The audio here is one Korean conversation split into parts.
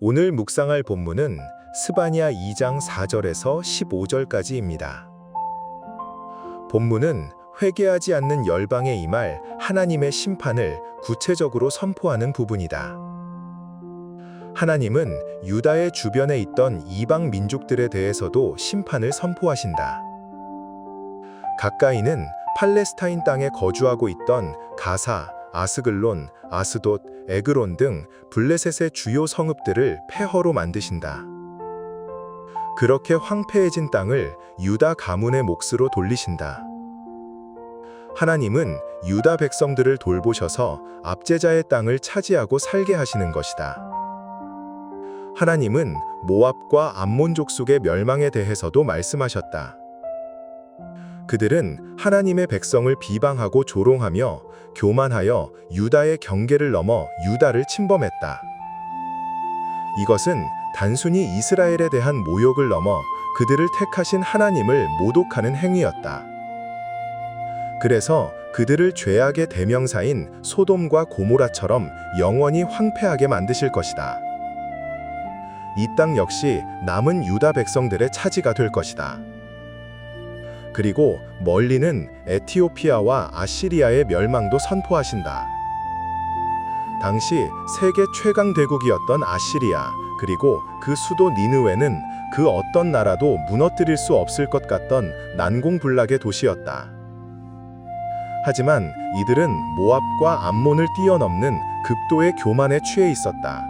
오늘 묵상할 본문은 스바냐 2장 4절에서 15절까지입니다. 본문은 회개하지 않는 열방에 임할 하나님의 심판을 구체적으로 선포하는 부분이다. 하나님은 유다의 주변에 있던 이방 민족들에 대해서도 심판을 선포하신다. 가까이는 팔레스타인 땅에 거주하고 있던 가사, 아스글론, 아스돗, 에그론 등 블레셋의 주요 성읍들을 폐허로 만드신다. 그렇게 황폐해진 땅을 유다 가문의 몫으로 돌리신다. 하나님은 유다 백성들을 돌보셔서 압제자의 땅을 차지하고 살게 하시는 것이다. 하나님은 모압과 암몬 족속의 멸망에 대해서도 말씀하셨다. 그들은 하나님의 백성을 비방하고 조롱하며 교만하여 유다의 경계를 넘어 유다를 침범했다. 이것은 단순히 이스라엘에 대한 모욕을 넘어 그들을 택하신 하나님을 모독하는 행위였다. 그래서 그들을 죄악의 대명사인 소돔과 고모라처럼 영원히 황폐하게 만드실 것이다. 이 땅 역시 남은 유다 백성들의 차지가 될 것이다. 그리고 멀리는 에티오피아와 아시리아의 멸망도 선포하신다. 당시 세계 최강 대국이었던 아시리아, 그리고 그 수도 니느웨는 그 어떤 나라도 무너뜨릴 수 없을 것 같던 난공불락의 도시였다. 하지만 이들은 모압과 암몬을 뛰어넘는 극도의 교만에 취해 있었다.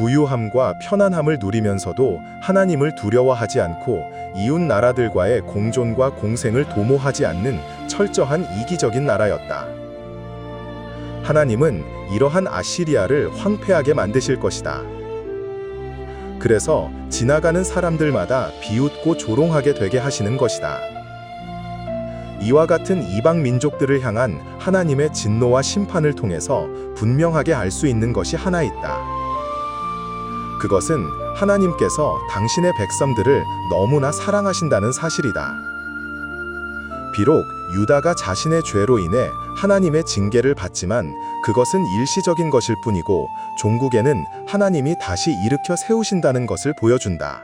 부유함과 편안함을 누리면서도 하나님을 두려워하지 않고 이웃 나라들과의 공존과 공생을 도모하지 않는 철저한 이기적인 나라였다. 하나님은 이러한 아시리아를 황폐하게 만드실 것이다. 그래서 지나가는 사람들마다 비웃고 조롱하게 되게 하시는 것이다. 이와 같은 이방 민족들을 향한 하나님의 진노와 심판을 통해서 분명하게 알 수 있는 것이 하나 있다. 그것은 하나님께서 당신의 백성들을 너무나 사랑하신다는 사실이다. 비록 유다가 자신의 죄로 인해 하나님의 징계를 받지만 그것은 일시적인 것일 뿐이고 종국에는 하나님이 다시 일으켜 세우신다는 것을 보여준다.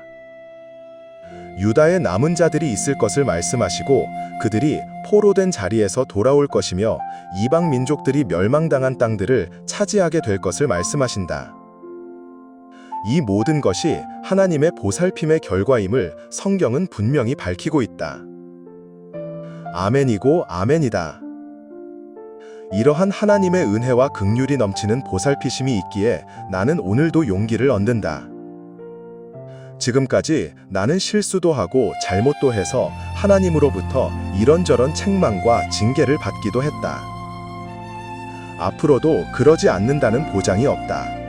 유다의 남은 자들이 있을 것을 말씀하시고 그들이 포로된 자리에서 돌아올 것이며 이방 민족들이 멸망당한 땅들을 차지하게 될 것을 말씀하신다. 이 모든 것이 하나님의 보살핌의 결과임을 성경은 분명히 밝히고 있다. 아멘이고 아멘이다. 이러한 하나님의 은혜와 긍휼이 넘치는 보살피심이 있기에 나는 오늘도 용기를 얻는다. 지금까지 나는 실수도 하고 잘못도 해서 하나님으로부터 이런저런 책망과 징계를 받기도 했다. 앞으로도 그러지 않는다는 보장이 없다.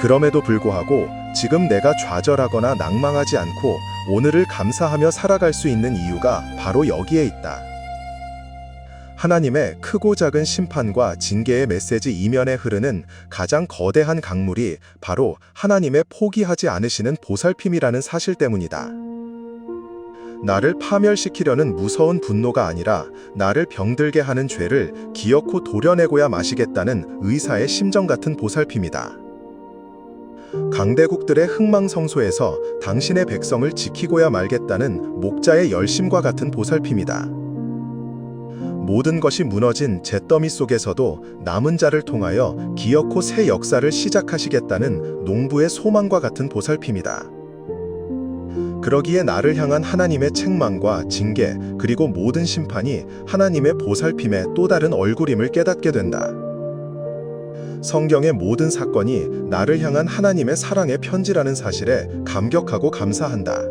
그럼에도 불구하고 지금 내가 좌절하거나 낭망하지 않고 오늘을 감사하며 살아갈 수 있는 이유가 바로 여기에 있다. 하나님의 크고 작은 심판과 징계의 메시지 이면에 흐르는 가장 거대한 강물이 바로 하나님의 포기하지 않으시는 보살핌이라는 사실 때문이다. 나를 파멸시키려는 무서운 분노가 아니라 나를 병들게 하는 죄를 기어코 도려내고야 마시겠다는 의사의 심정 같은 보살핌이다. 강대국들의 흥망성소에서 당신의 백성을 지키고야 말겠다는 목자의 열심과 같은 보살핌이다. 모든 것이 무너진 잿더미 속에서도 남은 자를 통하여 기어코 새 역사를 시작하시겠다는 농부의 소망과 같은 보살핌이다. 그러기에 나를 향한 하나님의 책망과 징계 그리고 모든 심판이 하나님의 보살핌의 또 다른 얼굴임을 깨닫게 된다. 성경의 모든 사건이 나를 향한 하나님의 사랑의 편지라는 사실에 감격하고 감사한다.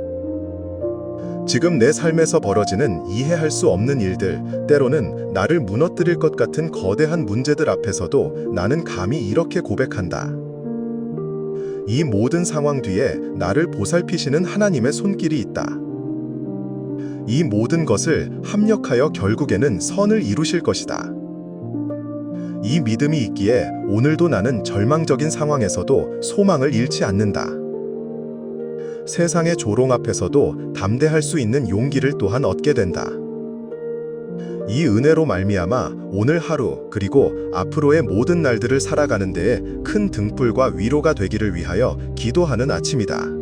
지금 내 삶에서 벌어지는 이해할 수 없는 일들, 때로는 나를 무너뜨릴 것 같은 거대한 문제들 앞에서도 나는 감히 이렇게 고백한다. 이 모든 상황 뒤에 나를 보살피시는 하나님의 손길이 있다. 이 모든 것을 합력하여 결국에는 선을 이루실 것이다. 이 믿음이 있기에 오늘도 나는 절망적인 상황에서도 소망을 잃지 않는다. 세상의 조롱 앞에서도 담대할 수 있는 용기를 또한 얻게 된다. 이 은혜로 말미암아 오늘 하루 그리고 앞으로의 모든 날들을 살아가는 데에 큰 등불과 위로가 되기를 위하여 기도하는 아침이다.